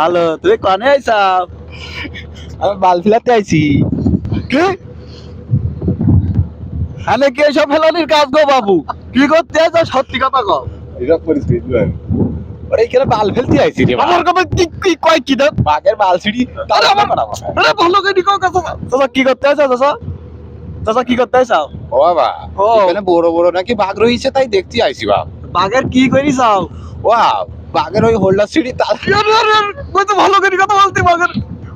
Hello তুমি কনে আইসাও আমি বাল ফিলাতে আইছি। কি? আনে কি এসব ফেলানির কাজ গো বাবু? কি করতে আছো সত্যি কথা কও। এটা করিস ওরে এখানে বাল ফেলতে আইছি রে আমার কথা কি কি কয় কি দেন বাঘের বাল ছিড়ি আরে আমার আরে ভালো করে কও কথা চাচা কি করতে আছো চাচা? চাচা কি করতে আছো ও বাবা ও। এখানে বড় বড় নাকি বাঘ রয়েছে তাই দেখতে আইছি বাপ। বাঘের কি করি চাও? ওয়াও। বাঘের ওই হোল্ডার সিঁড়ি তার আরে আরে আরে, কই তো ভালো করে কথা বলতে বাঘের।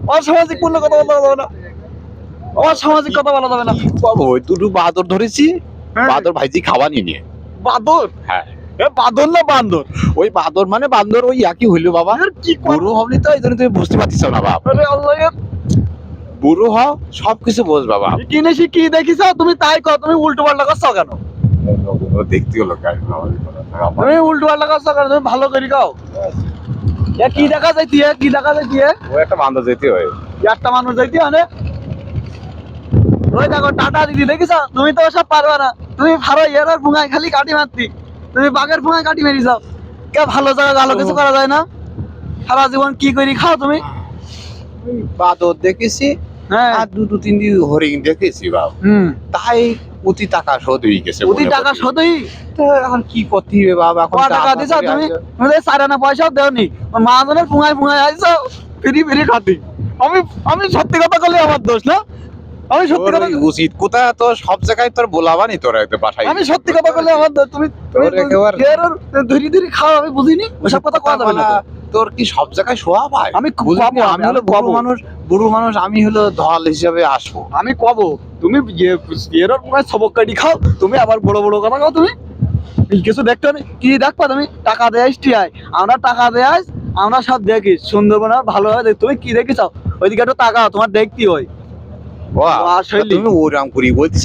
অসামাজিক পূর্ণ কথা বলতে যাবে না। অসামাজিক কথা বলা যাবে না। বাবু ওই দুটো বাদর ধরেছি। হ্যাঁ। বাদর ভাইজি খাওয়া নিয়ে নিয়ে। বাদর? হ্যাঁ। বাদর না বান্দর? ওই বাদর মানে বান্দর ওই একই হইল বাবা। কর বুড়ো হবলি তো এই জন্য তুমি বুঝতে পারছিস না এর বুড়ো হও সব কিছু বোঝ বাবা। কিনেছি কি দেখিছ তুমি তাই কও তুমি উল্টো পাল্টা করছ কেন? দেখতে হলো তুমি উল্টো পাল্টা করছ কেন তুমি ভালো করে কও এ কি দেখা যায় কি দেখা যায় ও একটা বান্দর যেতে হয়। একটা মানুষ যাইতে ওই দেখো টাটা দিদি দেখিছ? তুমি তো সব পারবে না। তুমি ভালো ইয়ার ভুঙায় খালি কাটি মারতি। তুমি বাঘের ভুঙায় কাটি মেরি যাও। কে ভালো জায়গা ভালো কিছু করা যায় না? সারা জীবন কি করি খাও তুমি? বাদর দেখেছি আর দুটো তিন দিন হরিণ দেখেছি বাপ তাই অতি টাকা শোধ হয়ে গেছে প্রতি টাকা তো এখন কি করতে হবে বাবা? এখন টাকা দিছ? তুমি তুমি চার আনা পয়সাও দেওনি। মাহাজনের ফুঙায় ফুঙায় আইছো। ফিরি ফিরি খাতি। আমি আমি সত্যি কথা বললে আমার দোষ না। আমি সত্যি কথা উচিত কোথায় তো সব জায়গায় তোর বলাবানি তোর একদম বাসায় আমি সত্যি কথা বললে আমার দোষ। তুমি তুমি ধরি ধরি খাও আমি বুঝিনি। ওসব কথা কথা যাবে না। তোর কি সব জায়গায় শোয়া পায়? আমি না? আমি হলো বুড়ো মানুষ বুড়ো মানুষ আমি হলো দল হিসাবে আসব। আমি কব তুমি এর পুরাই সবক কাটি খাও তুমি আবার বড় বড় কথা খাও তুমি। কিছু দেখতে নেই কি দেখবা তুমি টাকা দেয় টিআই আমরা টাকা দেয় আমরা সব দেখি। সুন্দরবন আর ভালো হয় দেখ- তুমি কি দেখি চাও ওইদিকে একটু তাকাও তোমার দেখতে হয়। তুমি ওরাম করি বলছিস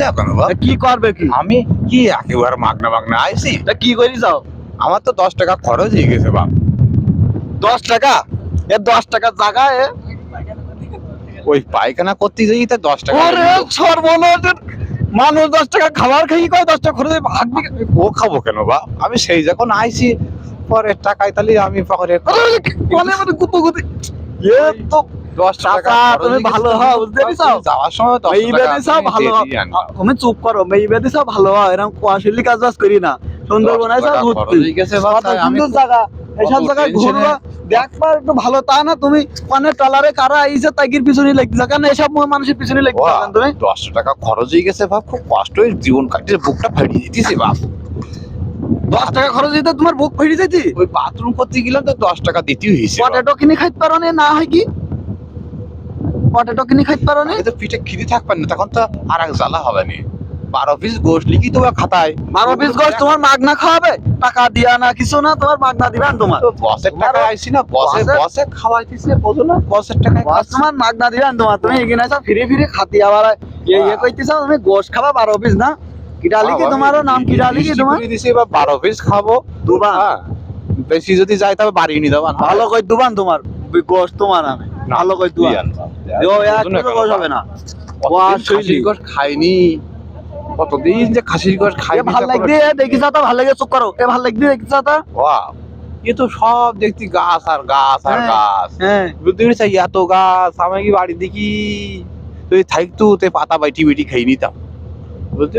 কি করবে কি? আমি কি একেবারে মাগনা মাগনা আইছি? তা কি করি যাও? আমার তো দশ টাকা খরচ হয়ে গেছে বাপ। দশ টাকা? এ দশ জায়গায় ওই পায়খানা করতে যাই তা দশ টাকা মানুষ দশ টাকা খাবার খাই কয় দশ টাকা খরচ ও খাব কেন বা? আমি সেই যখন আইছি পরের টাকায় তাহলে আমি এ তো দশ টাকা তুমি ভালো হও, বুঝতে? যাওয়ার সময়। তুমি চুপ করো মেয়ে ভালো হয় এরকম কুয়াশিলি কাজ বাজ করি না। সুন্দরবন ঘুরতে। খুব- জায়গা। এসব জায়গায় ঘুরবা দেখবা একটু ভালো। তা না তুমি মানে টলারে কারা আইছে পিছনে এসব মানুষের পিছনে তুমি? দশ টাকা খরচ হয়ে গেছে বাপ খুব কষ্ট হয়ে জীবন কাটিয়ে বুকটা ফাটিয়ে দিতেছে বাপ। দশ টাকা খরচ দিতে তোমার বুক ফেরি যাইতি ওই বাথরুম করতে গেলাম তো দশ টাকা দিতেই হয়েছে পটেটো কিনে খাইতে পারো নি? না হয় কি? পটেটো কিনে খাইতে পারো নি? তো পিঠে খিদে থাকবেন না তখন তো আর এক জ্বালা হবে না। বারো পিস গোশ লিখি তো বা খাতায়। বারো পিস গোস তোমার মাগনা খাওয়াবে? টাকা দিয়া না কিছু না তোমার মাগনা দিবেন তোমার। বসের টাকা আইছি না? বসে বসে খাওয়াইতেছে বোঝো না? বসের বাস তোমার মাগনা দিবেন তোমার। তুমি এখানে আছো ফিরে ফিরে খাতি আবার ইয়ে কইতেছ তুমি গোস খাবা বারো পিস না? কিটা লিখি তোমারও নাম কিটা লিখি তোমার? দিছি বা বারো পিস খাব। দুবার। হ্যাঁ। বেশি যদি যায় তবে বাড়িয়ে নিয়ে দেবা ভালো কই দুবান তোমার। গোস তোমার আমি ভালো কই দুবান। গোস হবে না। খাইনি? কতদিন যে খাসির খাইনি ভালো লাগবে তো ভালো লাগে চুপ করো। এ ভালো লাগবে দেখিছ তো। বাহ। এ তো সব দেখতি গাছ আর গাছ আর হ্যাঁ। গাছ। হ্যাঁ। বুঝতে পেরেছি এত গাছ আমি কি বাড়ি দেখি? তুই থাকতো তে পাতা বাইটি বেটি খাই নিতাম। বুঝতে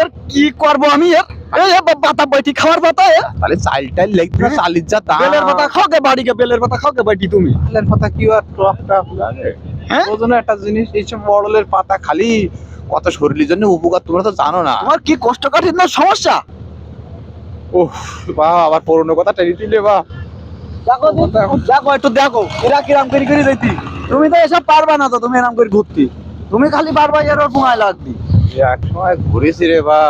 এর কি করব আমি এর এই এ পাতা বইটি খাওয়ার পাতা তাহলে চাল টাইল লেগতে। চালির যা দাম। বেলের পাতা খাও গে বাড়িকে বেলের পাতা খাও গে বাড়ি তুমি। চালের পাতা কি আর টক টক লাগে? হ্যাঁ? একটা জিনিস এইসব মডেলের পাতা খালি কত শরীরের জন্য উপকার তোমরা তো জানো না। তোমার কি কষ্ট না সমস্যা? ওহ বা আবার পুরনো কথা টেনে দিলে বা। দেখো দেখো একটু দেখো এরা কিরাম করে করে যাইতি। তুমি তো এসব পারবা না তো তুমি এরম করে ঘুরতি। তুমি খালি পারবা এর পুঙায় লাগবি। এক সময় ঘুরেছি রে বা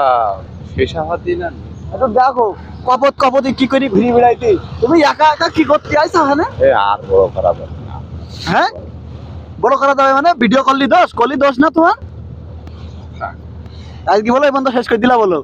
হওয়ার দিন আর একটু দেখো কপত কপতি কি করে ঘুরি বেড়াইতি। তুমি একা একা কি করতে আইছো এ আর বড় খারাপ হবে না। হ্যাঁ? বড় করা যাবে মানে ভিডিও করলি দোষ করলি দোষ না তোমার? হ্যাঁ। আজ কি বলো এই তো শেষ করে দিলা বলো